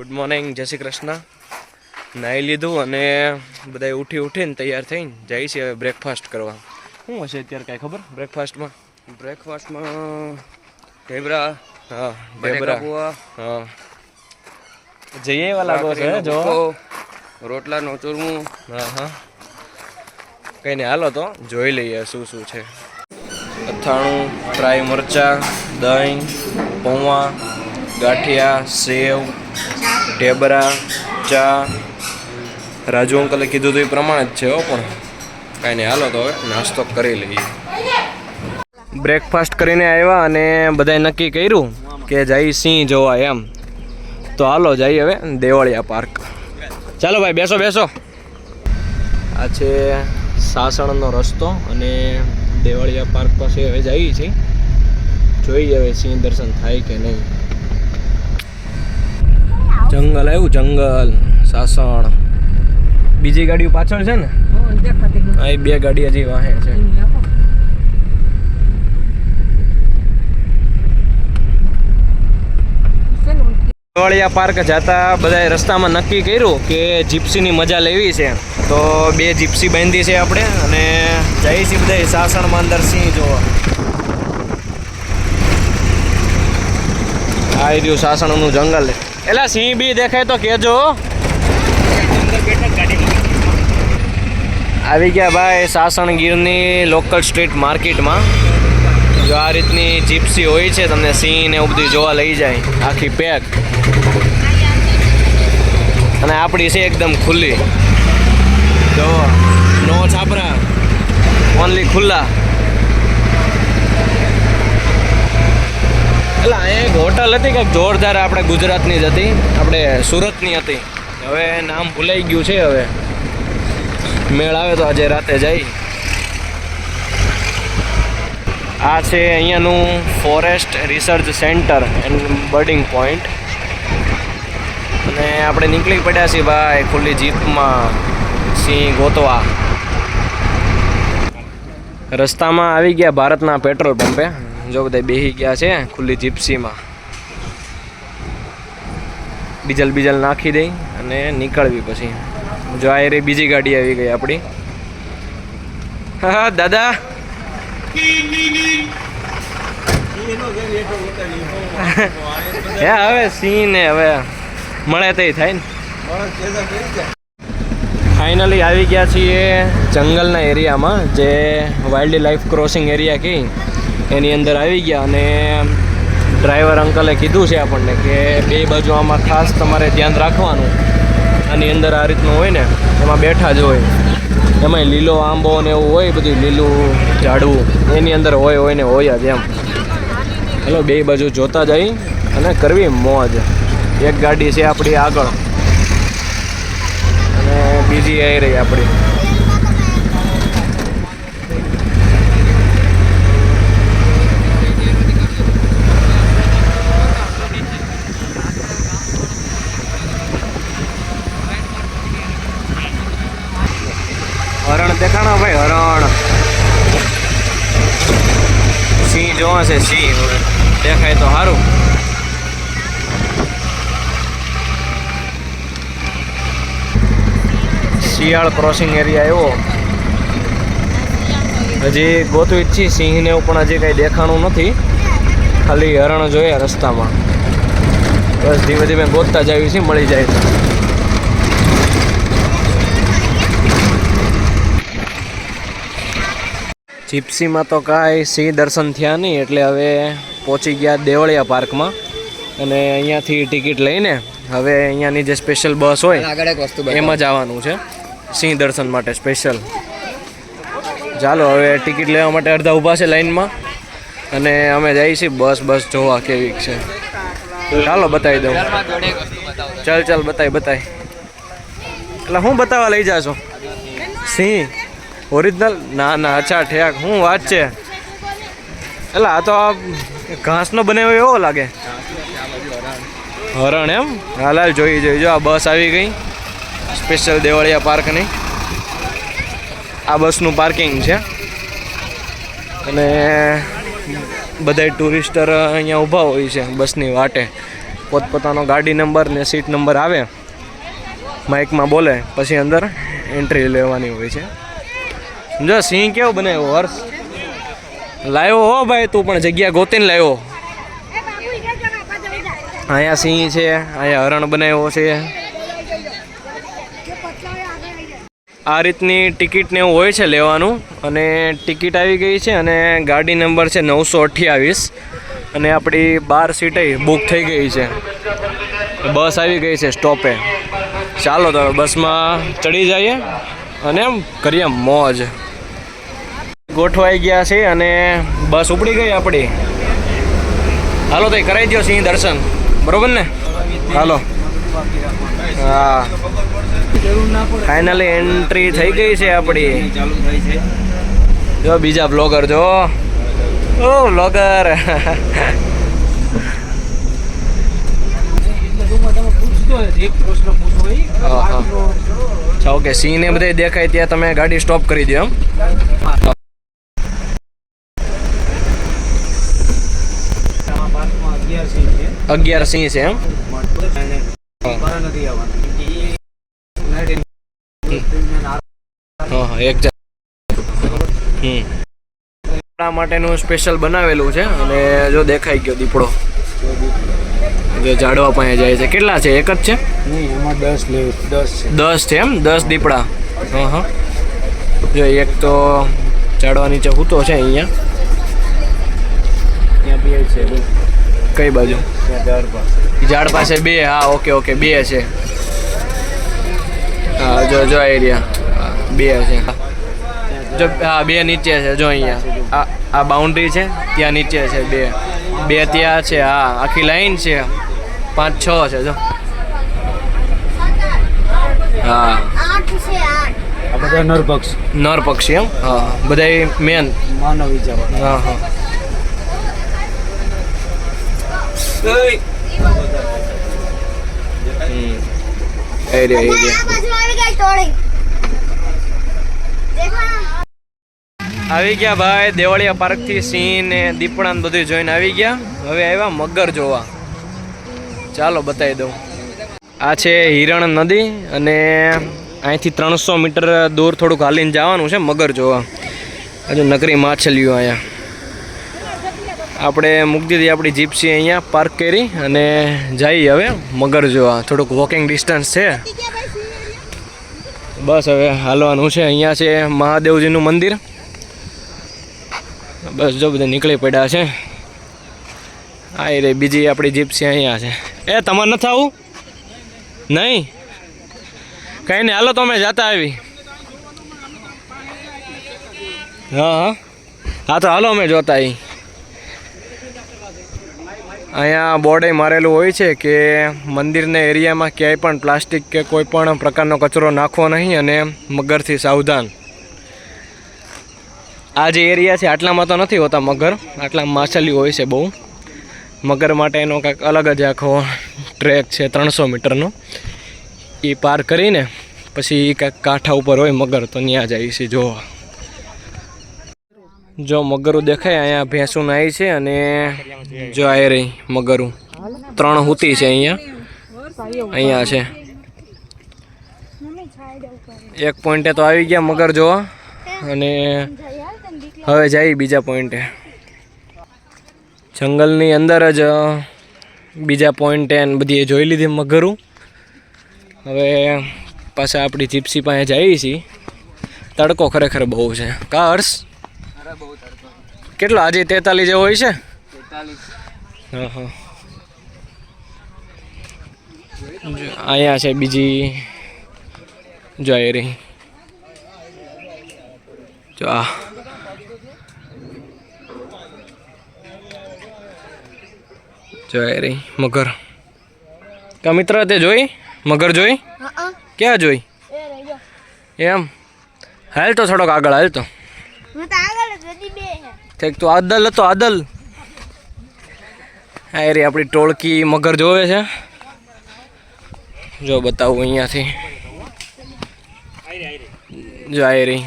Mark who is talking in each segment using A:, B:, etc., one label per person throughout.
A: Good morning જય શ્રી કૃષ્ણ. નાહી લીધું અને બધા ઉઠી ઉઠીને તૈયાર થઈને જાય છે હવે બ્રેકફાસ્ટ કરવા. શું હશે અત્યારે કાંઈ ખબર બ્રેકફાસ્ટમાં
B: બ્રેકફાસ્ટમાં ઢેબરા
A: હા ઢેબરા હા. જઈએ એવા લાગો છે જો.
B: રોટલાનું ચૂરમું.
A: હા હા. કંઈ નહીં હાલો તો જોઈ લઈએ શું શું છે. અથાણું ફ્રાય મરચાં દહીં પૌવા ગાંઠિયા સેવ ઢેબરા, ચા, રાજુ અંકલે કીધું તો એ પ્રમાણે જ છે હો પણ કાંઈ નહીં, હાલો તો હવે નાસ્તો કરી લઈએ. બ્રેકફાસ્ટ કરીને આવ્યા અને બધાએ નક્કી કર્યું કે જઈ સિંહ જોવા એમ. તો હાલો જઈએ હવે દેવળિયા પાર્ક. ચાલો ભાઈ, બેસો બેસો. આ છે સાસણનો રસ્તો અને દેવળિયા પાર્ક પાસે હવે જઈએ છીએ. જોઈએ હવે સિંહ દર્શન થાય કે નહીં. જંગલ આવ્યું, જંગલ, સાસણ. બીજી ગાડીઓ પાછળ છે ને? હા બે ગાડી હજી વાહે છે. દેવળિયા પાર્ક જતા બધાએ રસ્તામાં નક્કી કર્યું કે જીપ્સીની મજા લેવી છે. તો બે જીપ્સી બાંધી છે આપણે અને જઈએ છીએ બધા સાસણમાં અંદર સિંહ જોવા. આ રહ્યું સાસણનું જંગલ. એલા, સિંહ બી દેખાય તો કેજો આવી ગયા ભાઈ સાસણ ગીરની લોકલ સ્ટ્રીટ માર્કેટમાં. જો આ રીતની જીપ્સી હોય છે, તમને સિંહ ને એવું જોવા લઈ જાય. આખી પેક અને આપણી છે એકદમ ખુલ્લી. જો, નો છાપરા. ઓનલી ખુલ્લા. એટલે અહીંયા એક હોટલ હતી કંઈક જોરદાર આપણે ગુજરાતની જ હતી. આપણે સુરતની હતી. હવે નામ ભૂલાઈ ગયું છે હવે. મેળ આવે તો આજે રાતે જઈ. આ છે અહીંયાનું forest research centre and birding point. અને આપણે નીકળી પડ્યા છીએ ભાઈ ખુલ્લી જીપમાં સિંહ ગોતવા. રસ્તામાં આવી ગયા ભારતના પેટ્રોલ પંપે. જો બધા બેસી ગયા છે, ખુલ્લી જીપ્સીમાં. ડીઝલ બીજલ નાખી દઈ અને નીકળવી પછી. જો આ રે બીજી ગાડી આવી ગઈ આપણી હા હા દાદા. હે, હવે સિંહ ને હવે મળે તે થાય ને. ફાઇનલી આવી ગયા છીએ જંગલના એરિયામાં, જે વાઇલ્ડ લાઈફ ક્રોસિંગ એરિયા કહી એની અંદર આવી ગયા અને ડ્રાઈવર અંકલે કીધું છે આપણને કે બે બાજુ આમાં ખાસ તમારે ધ્યાન રાખવાનું. આની અંદર આ રીતનું હોય ને, એમાં બેઠા જ હોય. એમાંય લીલો આંબો ને એવું હોય બધું લીલું ઝાડવું. એની અંદર હોય હોય ને હોય જ એમ. હલો, બે બાજુ જોતા જઈ અને કરવી મોજ. એક ગાડી છે આપણી આગળ. અને બીજી આવી રહી આપણી હરણ દેખાણો ભાઈ હરણ સિંહ જોવા છે સિંહ દેખાય તો સારું શિયાળ ક્રોસિંગ એરિયા એવો. હજી ગોતવી જ છીએ, સિંહને એવું પણ હજી કાંઈ દેખાણું નથી. ખાલી હરણ જોઈએ રસ્તામાં. બસ ધીમે ધીમે ગોતતા જાવી છીએ, મળી જાય જીપ્સીમાં તો કાંઈ સિંહ દર્શન થયા નહીં એટલે હવે પહોંચી ગયા દેવળિયા પાર્કમાં. અને અહીંયાથી ટિકિટ લઈને હવે અહીંયાની જે સ્પેશિયલ બસ હોય
B: આગળ એક વસ્તુ
A: એમાં જ આવવાનું છે. સિંહ દર્શન માટે સ્પેશિયલ ચાલો હવે ટિકિટ લેવા માટે અડધા ઊભા છે લાઈનમાં. અને અમે જઈએ છીએ બસ બસ જોવા કેવી છે. ચાલો બતાવી દઉં. ચાલ ચાલ બતાવી બતાવી એટલે હું બતાવવા લઈ જાશો? સિંહ. ઓરિજિનલ? ના ના, અચ્છા, ઠેક. શું વાત છે. એટલે આ તો આ ઘાસનો બનાવ્યો એવો લાગે. હરણ એમ? હાલ હાલ, જોઈ જોઈ, જો, આ બસ આવી ગઈ. સ્પેશિયલ દેવળિયા પાર્કની. આ બસનું પાર્કિંગ છે. અને બધા ટુરિસ્ટર અહીંયા ઊભા હોય છે બસની વાટે. પોતપોતાનો ગાડી નંબર ને સીટ નંબર આવે. માઇકમાં બોલે, પછી અંદર એન્ટ્રી લેવાની હોય છે. જો, સિંહ કેવો બનાવ્યો હર્ષ? લાવ્યો હો ભાઈ, તું પણ જગ્યા ગોતીને લાવ્યો. અહીંયા સિંહ છે, અહીંયા હરણ બનાવ્યો છે. આ રીતની ટિકિટ ને એવું હોય છે લેવાનું, અને ટિકિટ આવી ગઈ છે, અને ગાડી નંબર છે નવસો અઠ્યાવીસ. અને આપણી બાર સીટે બુક થઈ ગઈ છે. બસ આવી ગઈ છે સ્ટોપે. ચાલો તો બસમાં ચડી જઈએ, અને એમ કરીએ મોજ. ગોઠવાઈ ગયા છે અને બસ ઉપડી ગઈ આપણી હાલો તો કરાવી દો સિંહ દર્શન. બરોબર ને? હાલો. હા. ફાઇનલી એન્ટ્રી થઈ ગઈ છે આપણી જો બીજા બ્લોગર જો. ઓ બ્લોગર ઓકે સિંહ ને બધે દેખાય ત્યાં તમે ગાડી સ્ટોપ કરી દો એમ. અગિયાર સિંહ છે એમ? હા. હા એક જા હમ. આપણા માટેનું સ્પેશિયલ બનાવેલું છે અને જો દેખાઈ ગયો દીપડો. જો ઝાડવા પાસે જાય છે. કેટલા છે? એક જ છે?
C: એમાં દસ છે.
A: એમ? દસ દીપડા. હા હા. જો એક તો ઝાડવા નીચે હૂતો છે અહીંયા.
C: ત્યાં છે.
A: કઈ બાજુ? ઝાડ પાસે બે હા ઓકે ઓકે બે છે. હા જો જો એરિયા. બે છે. જો હા બે નીચે છે જો અહીંયા. આ આ બાઉન્ડ્રી છે ત્યાં નીચે છે બે. બે ત્યાં છે હા આખી લાઈન છે. પાંચ છ છે જો. હા.
C: બધા નર નરભક્ષ
A: નર પક્ષી એમ? હા બધા મેન
C: માનવ
A: હા હા. એરિયા એરિયા
D: આ બાજુ આવી
A: ગયા ભાઈ દેવળિયા પાર્કથી સિંહ ને દીપડા ને બધું જોઈને આવી ગયા. હવે આવ્યા મગર જોવા. ચાલો બતાવી દઉં. આ છે હિરણ નદી અને અહીંથી ત્રણસો મીટર દૂર થોડુંક હાલીને જવાનું છે મગર જોવા. હજુ નકરી માછલીઓ અહીંયા. આપણે મૂકી દીધી આપણી જીપસી અહીંયા પાર્ક કરી અને જઈએ હવે મગર જોવા. થોડુંક વોકિંગ ડિસ્ટન્સ છે. બસ હવે હાલવાનું છે. અહીંયા છે મહાદેવજીનું મંદિર. બસ જો બધા નીકળી પડ્યા છે. આ રે, બીજી આપણી જીપસી અહીંયા છે. એ, તમારે નથી આવું? નહીં? કંઈ નહીં, હાલો તો અમે જતા આવી. હા હા. હા, તો હાલો અમે જોતા આવી અહીંયા બોર્ડે મારેલું હોય છે કે મંદિરના એરિયામાં ક્યાંય પણ પ્લાસ્ટિક કે કોઈ પણ પ્રકારનો કચરો નાખવો નહીં અને મગરથી સાવધાન. આ જે એરિયા છે, આટલામાં તો નથી હોતા મગર, આટલા માછલી હોય છે બહુ. મગર માટે એનો કાંઈક અલગ જ આખો ટ્રેક છે, ત્રણસો મીટરનો. એ પાર કરીને પછી કાંઈક કાંઠા ઉપર હોય મગર, તો ત્યાં જાય છે, જોવા. જો મગરું દેખાય, અહીંયા ભેંસું નાઈ છે અને જો આ રહી મગરું. ત્રણ હુતી છે અહીંયા. અહીંયા છે. એક પોઈન્ટે તો આવી ગયા મગર જોવા. અને હવે જાય બીજા પોઈન્ટે. જંગલની અંદર જ બીજા પોઈન્ટે બધી જોઈ લીધી મગરું. હવે પાછા આપણી જીપ્સી પાસે જઈએ છીએ. તડકો ખરેખર બહુ છે. કા હર્ષ? કેટલો? આજે તેતાલીસ જેવો હોય છે? હા હા અહીંયા છે બીજી જોઈ રહી જો આ. જોઈ રહી મગર. કા મિત્ર તે જોઈ? મગર જોઈ? ક્યાં જોઈ? એમ. હાલ તો થોડોક આગળ હાલ તો.
D: આગળ
A: ઠીક તો આદલ હતો આદલ. આ એરી આપણી ટોળકી મગર જોવે છે. જો બતાવું અહીંયાથી. જો આ રહી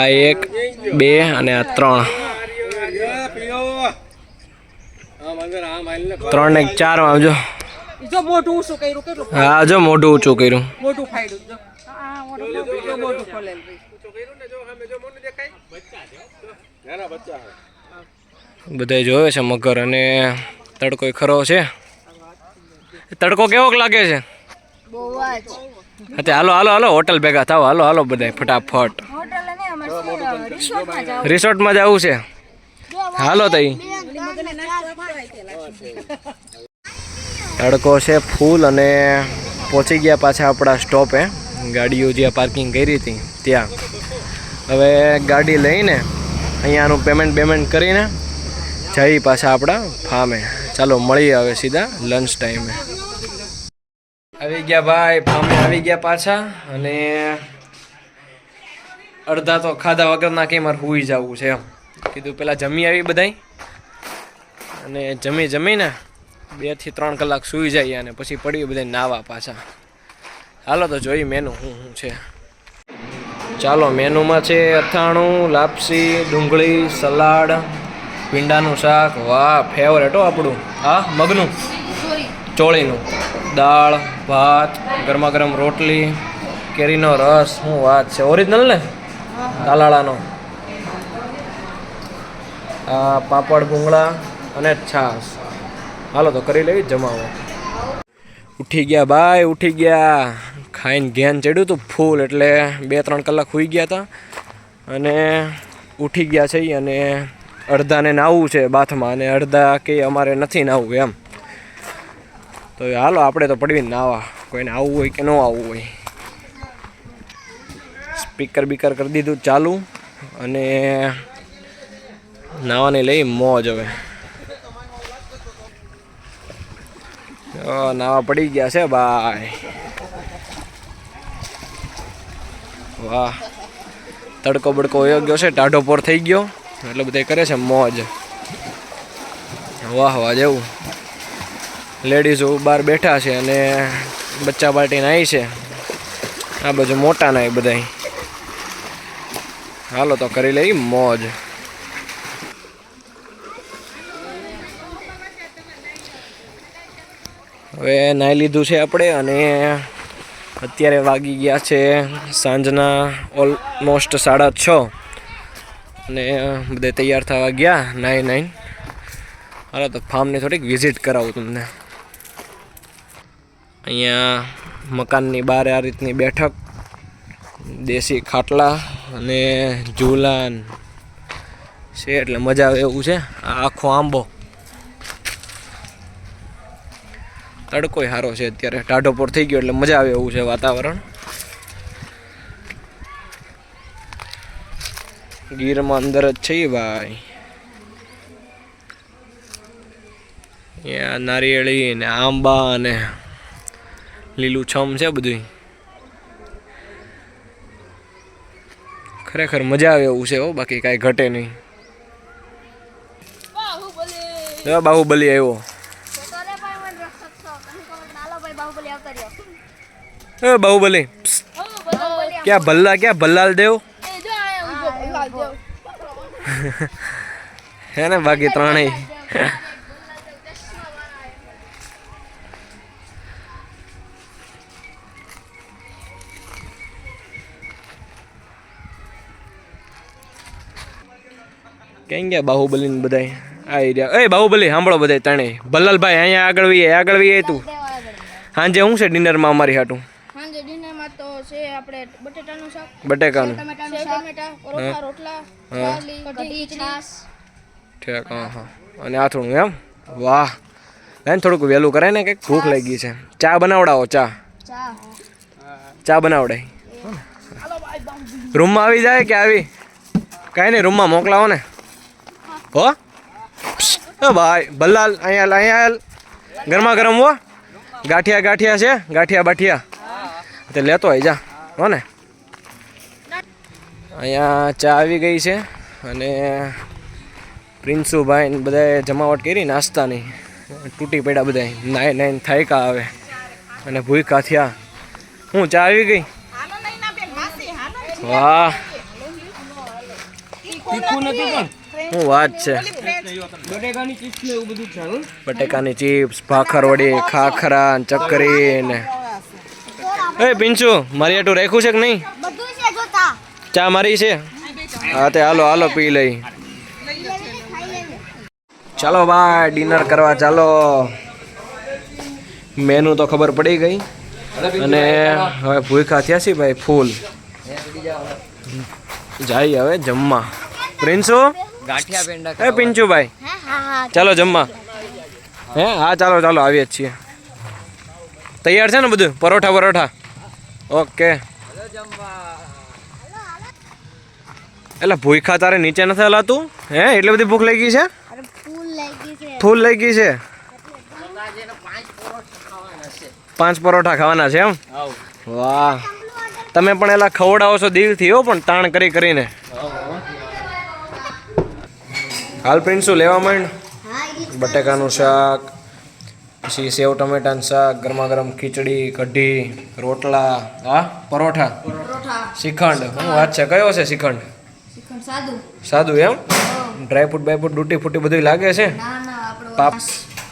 A: આ એક બે અને આ ત્રણ. ત્રણ ને ચારમાં
E: જો મોઢું ઊંચું કર્યું
A: હા જો મોઢું ઊંચું કર્યું.
E: મોઢું ફાડ્યું
A: બધા જોવે છે મગર અને તડકો ખરો છે. તડકો કેવોક લાગે છે? હાલો હાલો હાલો, હોટલ ભેગા થાવ હાલો હાલો બધા ફટાફટ.
D: રિસોર્ટમાં જવું
A: છે. હાલો તઈ. તડકો છે ફૂલ અને પહોંચી ગયા પાછા આપણા સ્ટોપે. ગાડીઓ જ્યાં પાર્કિંગ કરી હતી, ત્યાં. હવે ગાડી લઈને અહીંયાનું પેમેન્ટ પેમેન્ટ કરીને જઈ પાછા આપણા ફામે. ચાલો, મળીએ હવે સીધા લંચ ટાઈમે આવી ગયા ભાઈ, ફામે આવી ગયા પાછા અને અડધા તો ખાધા વગરના કંઈ મારે હુઈ જવું છે એમ. કીધું પેલા જમી આવી બધાય. અને જમી જમીને બેથી ત્રણ કલાક સૂઈ જઈએ અને પછી પડ્યું બધા નાવા પાછા. હાલો તો જોઈ મેનુ શું શું છે. ચાલો મેનુમાં છે અથાણું, લાપસી, ડુંગળી, સલાડ, ભીંડાનું શાક, વાહ ફેવરેટ હો આપણું. હા, મગનું? ચોળીનું. દાળ, ભાત ગરમા ગરમ રોટલી, કેરીનો રસ, શું વાત છે. ઓરિજિનલ ને? તાલાળાનો. પાપડ, ભૂંગળા અને છાશ. હાલો તો કરી લેવી, જમાવો. ઉઠી ગયા ભાઈ ઉઠી ગયા. ખાઈને ઘેન ચડ્યું હતું ફૂલ, એટલે બે ત્રણ કલાક સુઈ ગયા હતા અને ઉઠી ગયા છે અને અડધાને નાવું છે બાથમાં અને અડધા કે અમારે નથી નાવું એમ. તો હાલો, આપણે તો પડવી નાવા કોઈને આવવું હોય કે ન આવવું હોય. સ્પીકર બીકર કરી દીધું ચાલુ અને નાવાને લઈ મોજ હવે ઓ, નાવા પડી ગયા છે ભાઈ. વાહ. તડકો બડકો વયો ગયો છે, ટાઢો પોર થઈ ગયો. એટલે બધા કરે છે મોજ. વાહ વાહ, જેવું. લેડીઝો બહાર બેઠા છે અને બચ્ચા પાર્ટીને આવી છે. આ બાજુ મોટા ના બધા હાલો તો કરી લઈ મોજ. હવે નાહી લીધું છે આપણે અને અત્યારે વાગી ગયા છે સાંજના ઓલમોસ્ટ સાડા છ. અને બધે તૈયાર થવા ગયા નાઈ નાઈન હાલો તો ફાર્મને થોડીક વિઝિટ કરાવું તમને. અહીંયા મકાનની બહાર આ રીતની બેઠક, દેશી ખાટલા અને ઝૂલાન. છે એટલે મજા આવે એવું છે. આ આખો આંબો. તડકોય સારો છે અત્યારે. ટાઢો પોર થઈ ગયો એટલે મજા આવે એવું છે વાતાવરણ. ગીરમાં અંદર જ છે ભાઈ. નારિયેળી ને આંબા અને લીલું છમ છે બધું ખરેખર મજા આવે એવું છે હો બાકી કાંઈ ઘટે નહીં. બાહુબલી આવ્યો. એ બાહુબલી. ક્યાં ભલ્લા ક્યાં ભલ્લાલ દેવ? હે ને બાકી ત્રણેય. ક્યાં ગયા બાહુબલી ને બધાય? આવી રહ્યા એ બાહુબલી સાંભળો બધાય ત્રણેય. ભલ્લાલભાઈ અહીંયા આગળ વીએ આગળ વીએ તું. સાંજે હું છે ડિનરમાં અમારી હાટું?
D: આપણે બટેટાનું શાક
A: બટેકાનું.
D: ટમેટાનું શાક ટમેટા પરોઠા રોટલા કઢી છાસ
A: ઠીક હા હા. અને આથણું એમ? વાહ. બેન થોડુંક વહેલું કરે ને કંઈક ભૂખ લાગી છે. ચા બનાવડાવો ચા.
D: ચા
A: ચા બનાવડાય. રૂમમાં આવી જાય કે આવી? કાંઈ નહીં રૂમમાં મોકલાવો ને. હો? એ ભાઈ ભલ્લાલ અહીંયા હાલ, અહીંયા હાલ. ગરમા ગરમ હો. ગાંઠિયા ગાંઠિયા છે ગાંઠિયા બાઠિયા. તે લેતો આવી જા. હો ને? અહીંયા ચા આવી ગઈ છે અને પ્રિન્સુભાઈને બધાએ જમાવટ કરી નાસ્તાની. તૂટી પડ્યા બધા નાઈ નાઈને થાયકા આવે. અને ભૂખા થયા. હું ચા આવી ગઈ? વાહ. શું વાત છે?
B: બટેકાની ચિપ્સ
A: ભાખરવડી ખાખરા ચકરી ને એ પિંચુ મારી આટું રાખ્યું છે કે નહીં? ચા મારી છે? હા તે હાલો હાલો પી લઈ. ચાલો ભાઈ ડિનર કરવા ચાલો. મેનુ તો ખબર પડી ગઈ. અને હવે ભૂખા થયા છે ભાઈ ફૂલ. જાય હવે જમવા. પ્રિન્સુ?
B: ગાંઠિયા પેંડા
D: ભાઈ.
A: ચાલો જમવા. હે? હા ચાલો ચાલો આવીએ છીએ. તૈયાર છે ને બધું? પરોઠા પરોઠા. ઓકે. એટલે ભૂખા તારે નીચે નથી હલાતું? હે એટલી બધી ભૂખ લાગી છે?
D: ફૂલ છે.
A: ફૂલ લઈ ગઈ છે? પાંચ પરોઠા ખાવાના છે એમ? વાહ. તમે પણ એલા ખવડાવો છો દિલથી હો પણ તાણ કરી કરીને. હાલ પ્રિન્સુ લેવા માંડ. બટેકાનું શાક. પછી સેવ ટમેટાનું શાક ગરમા ગરમ ખીચડી કઢી રોટલા હા પરોઠા? શ્રીખંડ શું વાત છે? કયો છે શ્રીખંડ
D: સાદું.
A: એમ? ડ્રાયફ્રૂટ બાયફ્રૂટ ડૂટી ફૂટી બધું લાગે છે? પાપ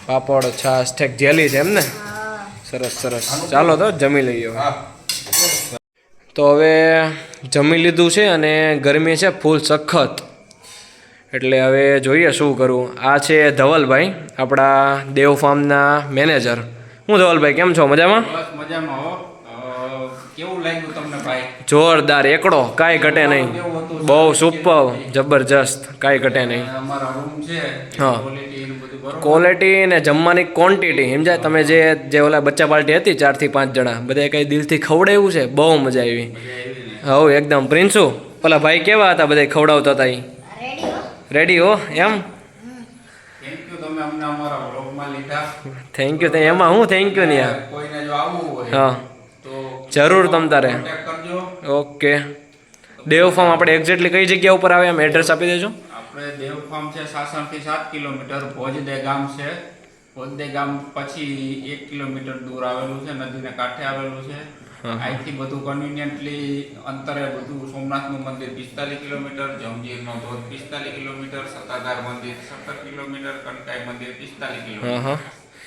A: પાપડ છાશ ઠેક જેલી છે એમ ને? સરસ સરસ. ચાલો તો જમી લઈએ તો હવે જમી લીધું છે અને ગરમી છે ફૂલ સખત. એટલે હવે જોઈએ શું કરું. આ છે ધવલભાઈ આપણા દેવ ફાર્મના મેનેજર. હું ધવલભાઈ કેમ છો? મજામાં?
F: મજામાં કેવું લાગ્યું તમને ભાઈ?
A: જોરદાર એકડો કાંઈ ઘટે નહીં. બહુ સુપર જબરજસ્ત કાંઈ ઘટે નહીં. હા.
F: ક્વોલિટી
A: ને જમવાની ક્વોન્ટિટી સમજાય? તમે જે જે ઓલા બચ્ચા પાર્ટી હતી ચારથી પાંચ જણા બધા કંઈ દિલથી ખવડાવ્યું છે? બહુ મજા આવી. હવ એકદમ. પ્રિન્સુ પેલા ભાઈ કેવા હતા? બધા ખવડાવતા હતા રેડી હો એમ?
F: થેન્ક યુ તમે અમને અમારા વ્લોગમાં લીધા.
A: થેન્ક યુ એમાં હું થેન્ક યુ ને યાર?
F: કોઈને જો આવવું હોય
A: હા.
F: તો
A: જરૂર તમ તારે ઓકે. દેવ ફાર્મ આપણે એક્ઝેક્ટલી કઈ જગ્યા ઉપર આવે એમ એડ્રેસ આપી દેજો.
F: આપણે દેવ ફાર્મ છે સાસણથી સાત કિલોમીટર ભોજદે ગામ છે. ભોજદે ગામ પછી એક કિલોમીટર દૂર આવેલું છે નદીના કાંઠે આવેલું છે. અહીંથી બધું કન્વિનિયન્ટલી અંતરે બધું સોમનાથનું મંદિર પિસ્તાલીસ કિલોમીટર જમજીરનો ધોધ પિસ્તાલીસ કિલોમીટર સત્તાધાર મંદિર સત્તર કિલોમીટર કનકાઈ મંદિર પિસ્તાલીસ કિલોમીટર.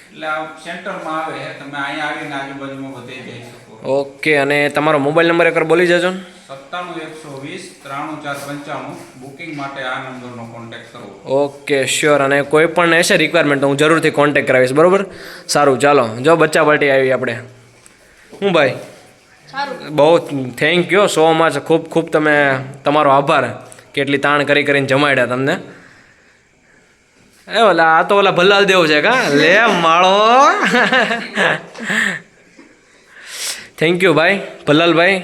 F: એટલે આ સેન્ટરમાં આવે તમે અહીંયા આવીને આજુબાજુમાં બધે જઈ શકો.
A: ઓકે અને તમારો મોબાઈલ નંબર એકવાર બોલી જજો ને.
F: સત્તાણું એકસો વીસ ત્રાણું ચાર પંચાણું બુકિંગ માટે આ નંબરનો કોન્ટેક્ટ કરો.
A: ઓકે શ્યોર અને કોઈ પણ હશે રિક્વાયરમેન્ટ તો હું જરૂરથી કોન્ટેક્ટ કરાવીશ બરોબર? સારું ચાલો જો બચ્ચા પાર્ટી આવી આપણે હું ભાઈ? બહુ થેન્ક યુ સો મચ ખૂબ ખૂબ તમે તમારો આભાર. કેટલી તાણ કરી કરીને જમાડ્યા તમને. એ ઓલા આ તો ઓલા ભલ્લાલ દેવ છે કા? લે માળો. થેન્ક યુ ભાઈ Bhallalbhai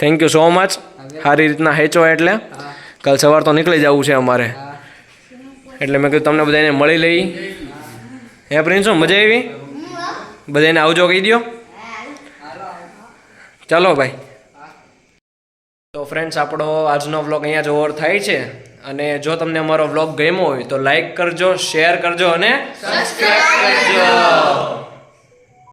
A: thank you so much સારી રીતના હેચો એટલે. કાલ સવાર તો નીકળી જવું છે અમારે. એટલે મેં કીધું તમને બધાને મળી લઈ. હે. પ્રિન્સ મજા આવી? બધાને આવજો કહી દો ચાલો ભાઈ. તો ફ્રેન્ડ્સ આપણો આજનો વ્લોગ અહીંયા જ ઓવર થાય છે. અને જો તમને અમારો વ્લોગ ગમ્યો હોય તો લાઈક કરજો શેર કરજો અને સબસ્ક્રાઇબ કરજો.